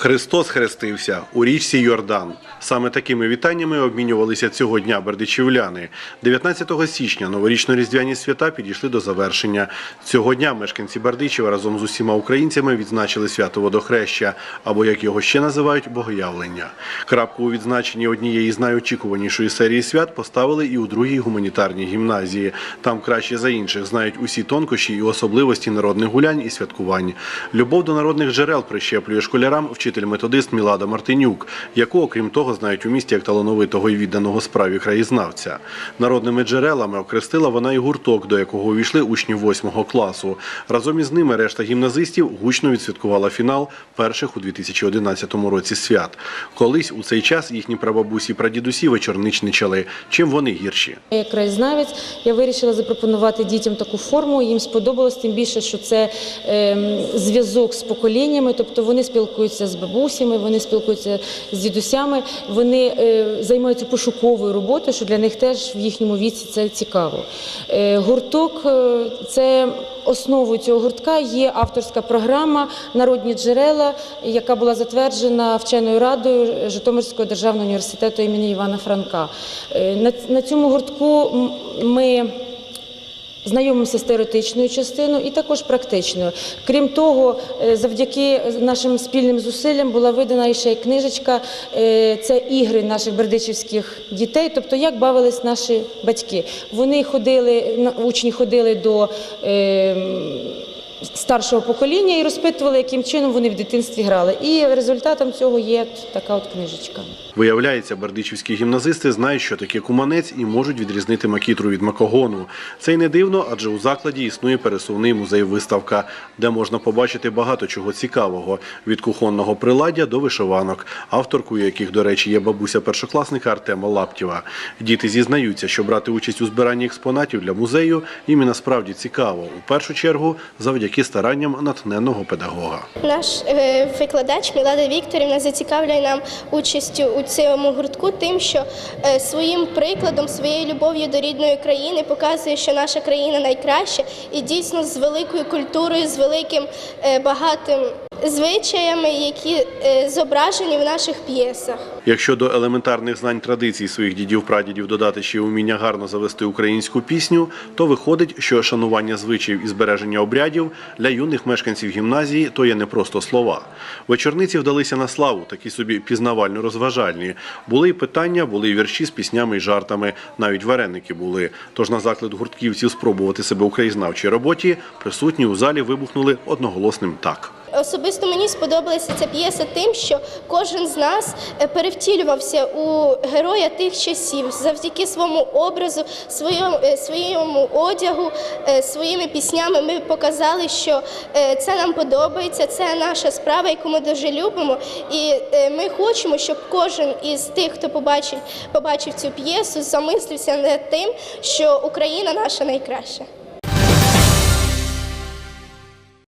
Христос хрестився у річці Йордан. Саме такими вітаннями обмінювалися цього дня бердичівляни. 19 січня новорічно-різдвяні свята підійшли до завершення. Цього дня мешканці Бердичева разом з усіма українцями відзначили свято водохреща, або як його ще називають богоявлення. Крапку у відзначенні однієї з найочікуванішої серії свят поставили і у другій гуманітарній гімназії. Там краще за інших знають усі тонкощі і особливості народних гулянь і святкувань. Любов до народних джерел прищеплює школярам вчитель-методист Мілада Мартинюк, яку, окрім того, знають у місті як талановитого і відданого справі краєзнавця. Народними джерелами окрестила вона і гурток, до якого увійшли учні 8 класу. Разом із ними решта гімназистів гучно відсвяткувала фінал перших у 2011 році свят. Колись у цей час їхні прабабусі прадідусі вечорничничали. Чим вони гірші? Як краєзнавець я вирішила запропонувати дітям таку форму. Їм сподобалось тим більше, що це ем, зв'язок з поколіннями, тобто вони спілкуються з бабусями, вони спілкуються з дідусями, вони е, займаються пошуковою роботою, що для них теж в їхньому віці це цікаво. Е, гурток е, це основою цього гуртка є авторська програма Народні джерела, яка була затверджена вченою радою Житомирського державного університету імені Івана Франка. На цьому гуртку ми знайомимося з теоретичною частиною і також практичною. Крім того, е, завдяки нашим спільним зусиллям була видана ще й книжечка. е, Це ігри наших бердичівських дітей, тобто як бавились наші батьки. Вони ходили, учні ходили до. Старшого покоління і розпитували, яким чином вони в дитинстві грали. І результатом цього є така от книжечка. Виявляється, бердичівські гімназисти знають, що таке куманець і можуть відрізнити макітру від макогону. Це й не дивно, адже у закладі існує пересувний музей-виставка, де можна побачити багато чого цікавого від кухонного приладдя до вишиванок, авторкою яких, до речі, є бабуся першокласника Артема Лаптєва. Діти зізнаються, що брати участь у збиранні експонатів для музею їм і насправді цікаво. У першу чергу завдяки старанням натхненного педагога. Наш е, викладач Мілада Вікторівна зацікавляє нам участю у цьому гуртку тим, що е, своїм прикладом, своєю любов'ю до рідної країни показує, що наша країна найкраща і дійсно з великою культурою, з великим е, багатим звичаями, які е, зображені в наших п'єсах. Якщо до елементарних знань традицій своїх дідів-прадідів додати ще й уміння гарно завести українську пісню, то виходить, що шанування звичаїв і збереження обрядів для юних мешканців гімназії то є не просто слова. Вечорниці вдалися на славу, такі собі пізнавально-розважальні. Були й питання, були й вірші з піснями і жартами, навіть вареники були. Тож на заклик гуртківців спробувати себе у краєзнавчій роботі присутні у залі вибухнули одноголосним так. Особисто мені сподобалася ця п'єса тим, що кожен з нас е, перевтілювався у героя тих часів завдяки своєму образу, своєму, е, своєму одягу, е, своїми піснями. Ми показали, що це нам подобається, це наша справа, яку ми дуже любимо. І ми хочемо, щоб кожен із тих, хто побачив, побачив цю п'єсу, замислився над тим, що Україна наша найкраща.